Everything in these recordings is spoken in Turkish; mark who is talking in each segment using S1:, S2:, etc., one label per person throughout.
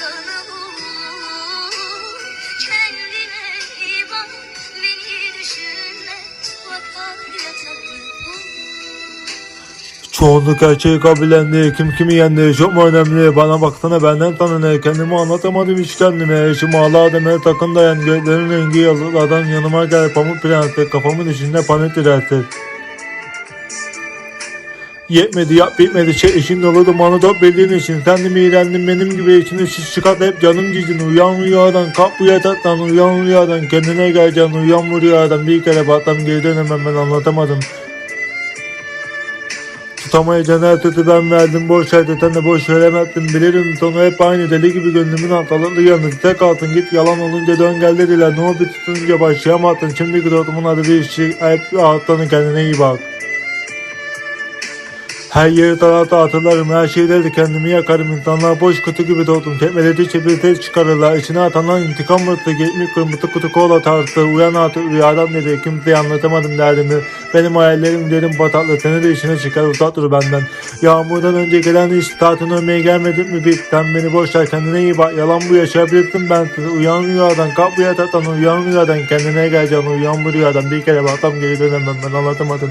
S1: vatanı bul Kendine iyi Çoğunluk erkeği kabilendi, kim kimi yendi, çok mu önemli? Bana baksana benden tanını, kendimi anlatamadım hiç kendime. Şu mağla demir takın dayan, gözlerin rengi yazılardan yanıma gel, pamuk prensi, kafamın içinde panik dirensiz. Yetmedi yap bitmedi. Şey işin dolu dumanı top bildiğin için. Mi iğrendin benim gibi içine şiş çıkart hep canım cicin Uyan rüyadan kalk bu yataktan uyan rüyadan Kendine geleceksin uyan bu rüyadan Bir kere batsam geri dönemem ben anlatamadım. Tutamayacağın her tutu ben verdim. Boş yerde sen de boş veremezsin. Bilirim sonu hep aynı. Deli gibi gönlümün hatalı yalnız tek altın git yalan olunca dön gel dediler. Ne oldu tutunca başlayamazsın şimdi gidiyordumun adı değişecek hep rahatlanın kendine iyi bak her yeri tarafta hatırlarım her şeyde de kendimi yakarım. İnsanlar boş kutu gibi doğdum tekmeledi çevir ses çıkarırlar. İçine atanlar intikam mırtı geçmiş kırmızı kutu kola tarzı. Uyan artık rüyadan dedi kimseye anlatamadım derdimi. Benim hayallerim derin bataklı seni de işine çıkar uzak dur benden. Yağmurdan önce gelen iş tatilin ölmeye gelmedin mi? Bit sen beni boş kendine iyi bak. Yalan bu yaşayabilirsin ben sizi. Uyan rüyadan kalk bu yataktan uyan rüyadan kendine geleceksin uyan bu rüyadan bir kere baksam geri dönemem ben anlatamadım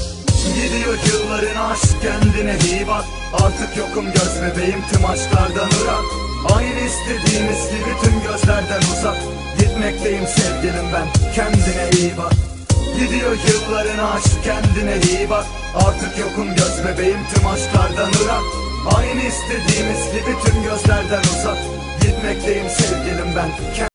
S2: Gidiyor yılların aşk kendine iyi bak. Artık yokum göz bebeğim tüm aşklardan ırak Aynı istediğimiz gibi tüm gözlerden uzak. Gitmekteyim sevgilim ben kendine iyi bak. Gidiyor yılların aşk kendine iyi bak. Artık yokum göz bebeğim tüm aşklardan ırak Aynı istediğimiz gibi tüm gözlerden uzak. Gitmekteyim sevgilim ben